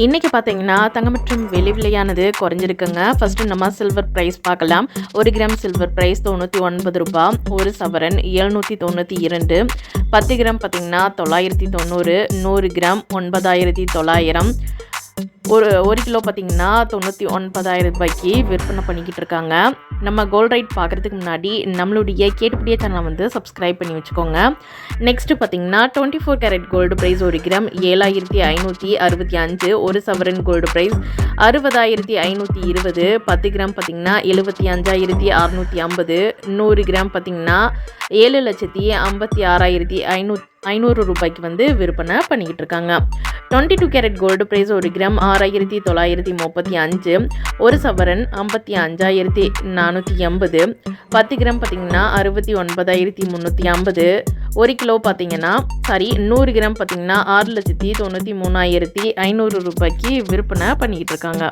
இன்றைக்கி பார்த்தீங்கன்னா தங்கம் மற்றும் வெளி விலையானது குறைஞ்சிருக்குங்க. ஃபஸ்ட்டு நம்ம சில்வர் ப்ரைஸ் பார்க்கலாம். ஒரு கிராம் சில்வர் ப்ரைஸ் தொண்ணூற்றி ஒன்பது ரூபாய் ஒரு சவரன் எழுநூற்றி தொண்ணூற்றி இரண்டு பத்து கிராம் பார்த்தீங்கன்னா தொள்ளாயிரத்தி தொண்ணூறு நூறு கிராம் ஒன்பதாயிரத்தி தொள்ளாயிரம் ஒரு ஒரு கிலோ பார்த்தீங்கன்னா தொண்ணூற்றி ஒன்பதாயிரம் ரூபாய்க்கு விற்பனை பண்ணிக்கிட்டு இருக்காங்க. நம்ம கோல்ட் ரைட் பார்க்குறதுக்கு முன்னாடி நம்மளுடைய கேட்டுப்படியே சேனலை வந்து சப்ஸ்கிரைப் பண்ணி வச்சுக்கோங்க. நெக்ஸ்ட்டு பார்த்தீங்கன்னா twenty four carat gold price ஒரு கிராம் ஏழாயிரத்தி ஐநூற்றி அறுபத்தி அஞ்சு ஒரு சவரன் கோல்டு ப்ரைஸ் அறுபதாயிரத்தி ஐநூற்றி இருபது பத்து கிராம் பார்த்தீங்கன்னா எழுபத்தி அஞ்சாயிரத்தி அறநூற்றி ஐம்பது நூறு கிராம் பார்த்தீங்கன்னா ஏழு லட்சத்தி ஐம்பத்தி ஆறாயிரத்தி ஐநூற்றி ஐநூறு ரூபாய்க்கு வந்து விற்பனை பண்ணிக்கிட்டு இருக்காங்க twenty two carat gold price ஒரு கிராம் ஆறாயிரத்தி தொள்ளாயிரத்தி முப்பத்தி அஞ்சு ஒரு சவரன் ஐம்பத்தி அஞ்சாயிரத்தி நானூற்றி எண்பது பத்து கிராம் பார்த்திங்கன்னா அறுபத்தி ஒன்பதாயிரத்தி முந்நூற்றி ஐம்பது ஒரு கிலோ பார்த்தீங்கன்னா சாரி நூறு கிராம் பார்த்தீங்கன்னா ஆறு லட்சத்தி தொண்ணூற்றி மூணாயிரத்தி ஐநூறு ரூபாய்க்கு விற்பனை பண்ணிக்கிட்டு இருக்காங்க